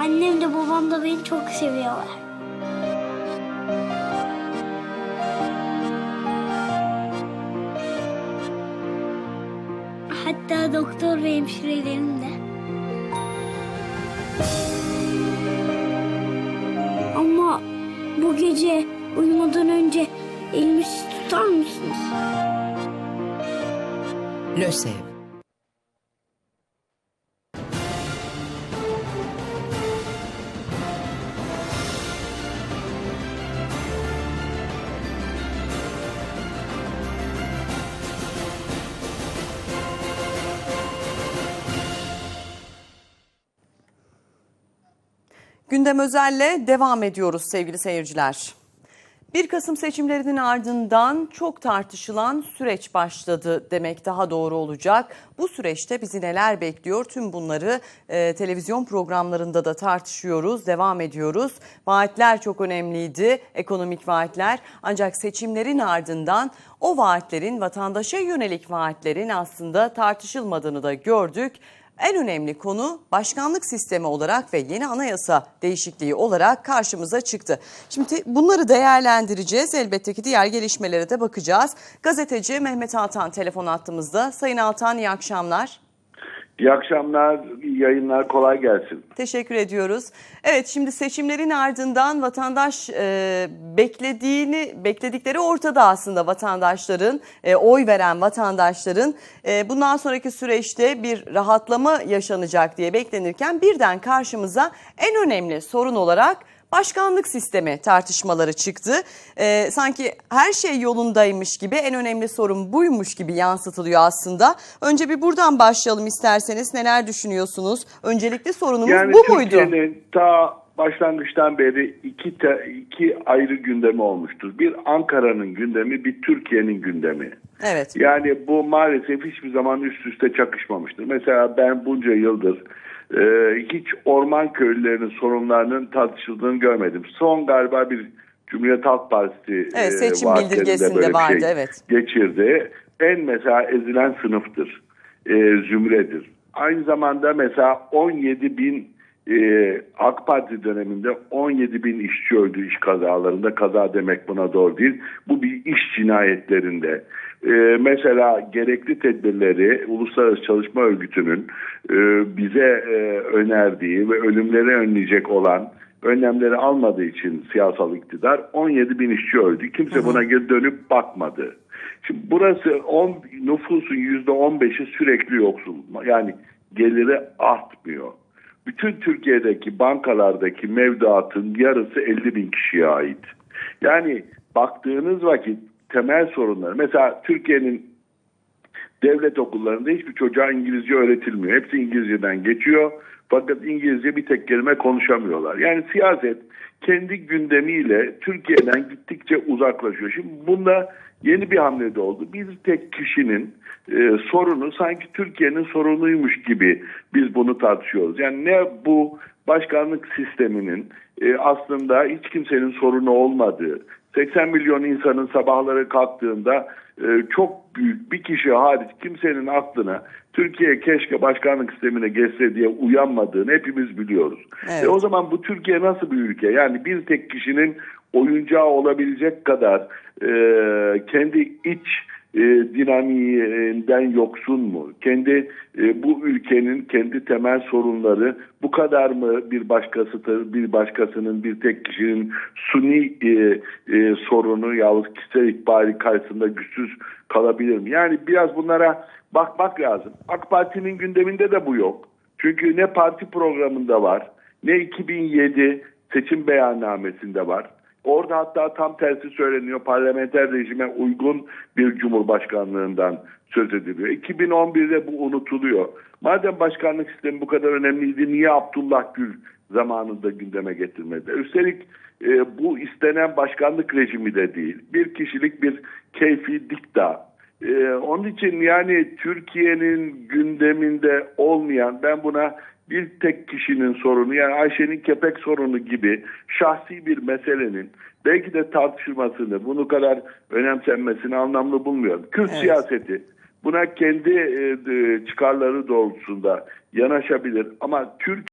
Annem de babam da beni çok seviyorlar. Hatta doktor ve hemşirelerim de. Ama bu gece uyumadan önce elimi tutar mısınız? LÖSEV Gündem özelle devam ediyoruz sevgili seyirciler. 1 Kasım seçimlerinin ardından çok tartışılan süreç başladı demek daha doğru olacak. Bu süreçte bizi neler bekliyor tüm bunları e, televizyon programlarında da tartışıyoruz, devam ediyoruz. Vaatler çok önemliydi, ekonomik vaatler. Ancak seçimlerin ardından o vaatlerin vatandaşa yönelik vaatlerin aslında tartışılmadığını da gördük. En önemli konu başkanlık sistemi olarak ve yeni anayasa değişikliği olarak karşımıza çıktı. Şimdi bunları değerlendireceğiz. Elbette ki diğer gelişmelere de bakacağız. Gazeteci Mehmet Altan telefon attığımızda. Sayın Altan iyi akşamlar. İyi akşamlar, iyi yayınlar, kolay gelsin. Teşekkür ediyoruz. Evet şimdi seçimlerin ardından vatandaş e, beklediğini bekledikleri ortada aslında vatandaşların e, oy veren vatandaşların e, bundan sonraki süreçte bir rahatlama yaşanacak diye beklenirken birden karşımıza en önemli sorun olarak başkanlık sistemi tartışmaları çıktı. Ee, sanki her şey yolundaymış gibi en önemli sorun buymuş gibi yansıtılıyor aslında. Önce bir buradan başlayalım isterseniz. Neler düşünüyorsunuz? Öncelikli sorunumuz Yani bu muydu? Türkiye'nin ta başlangıçtan beri iki, te- iki ayrı gündemi olmuştur. Bir Ankara'nın gündemi, bir Türkiye'nin gündemi. Evet. Yani bu maalesef hiçbir zaman üst üste çakışmamıştır. Mesela ben bunca yıldır e, hiç orman köylülerinin sorunlarının tartışıldığını görmedim. Son galiba bir Cumhuriyet Halk Partisi Evet, e, seçim vaatlerinde bildirgesinde bir vardı, şey evet. geçirdi. En mesela ezilen sınıftır, e, zümredir. Aynı zamanda mesela 17 bin e, AK Parti döneminde 17 bin işçi öldü iş kazalarında. Kaza demek buna doğru değil. Bu bir iş cinayetlerinde. E, mesela gerekli tedbirleri Uluslararası Çalışma Örgütü'nün e, bize e, önerdiği ve ölümleri önleyecek olan önlemleri almadığı için siyasal iktidar 17 bin işçi öldü. Kimse buna geri dönüp bakmadı. Şimdi burası 10, nüfusun %15'i sürekli yoksul. Yani geliri artmıyor. Bütün Türkiye'deki bankalardaki mevduatın yarısı 50 bin kişiye ait. Yani baktığınız vakit temel sorunlar. Mesela Türkiye'nin devlet okullarında hiçbir çocuğa İngilizce öğretilmiyor. Hepsi İngilizceden geçiyor. Fakat İngilizce bir tek kelime konuşamıyorlar. Yani siyaset kendi gündemiyle Türkiye'den gittikçe uzaklaşıyor. Şimdi bunda yeni bir hamle de oldu. Bir tek kişinin e, sorunu sanki Türkiye'nin sorunuymuş gibi biz bunu tartışıyoruz. Yani ne bu başkanlık sisteminin e, aslında hiç kimsenin sorunu olmadığı, 80 milyon insanın sabahları kalktığında e, çok büyük bir kişi hariç kimsenin aklına Türkiye keşke başkanlık sistemine geçse diye uyanmadığını hepimiz biliyoruz. Evet. E o zaman bu Türkiye nasıl bir ülke? Yani bir tek kişinin oyuncağı olabilecek kadar e, kendi iç e, dinamiğinden yoksun mu? Kendi e, bu ülkenin kendi temel sorunları bu kadar mı bir başkası bir başkasının bir tek kişinin suni e, e, sorunu yahut kişisel ikbali karşısında güçsüz kalabilir mi? Yani biraz bunlara bakmak lazım. AK Parti'nin gündeminde de bu yok. Çünkü ne parti programında var ne 2007 seçim beyannamesinde var. Orada hatta tam tersi söyleniyor. Parlamenter rejime uygun bir cumhurbaşkanlığından söz ediliyor. 2011'de bu unutuluyor. Madem başkanlık sistemi bu kadar önemliydi niye Abdullah Gül zamanında gündeme getirmedi? Üstelik e, bu istenen başkanlık rejimi de değil. Bir kişilik bir keyfi dikta. Ee, onun için yani Türkiye'nin gündeminde olmayan ben buna bir tek kişinin sorunu yani Ayşe'nin kepek sorunu gibi şahsi bir meselenin belki de tartışılmasını bunu kadar önemsenmesini anlamlı bulmuyorum. Kürt Evet. siyaseti buna kendi e, e, çıkarları doğrultusunda yanaşabilir ama Türk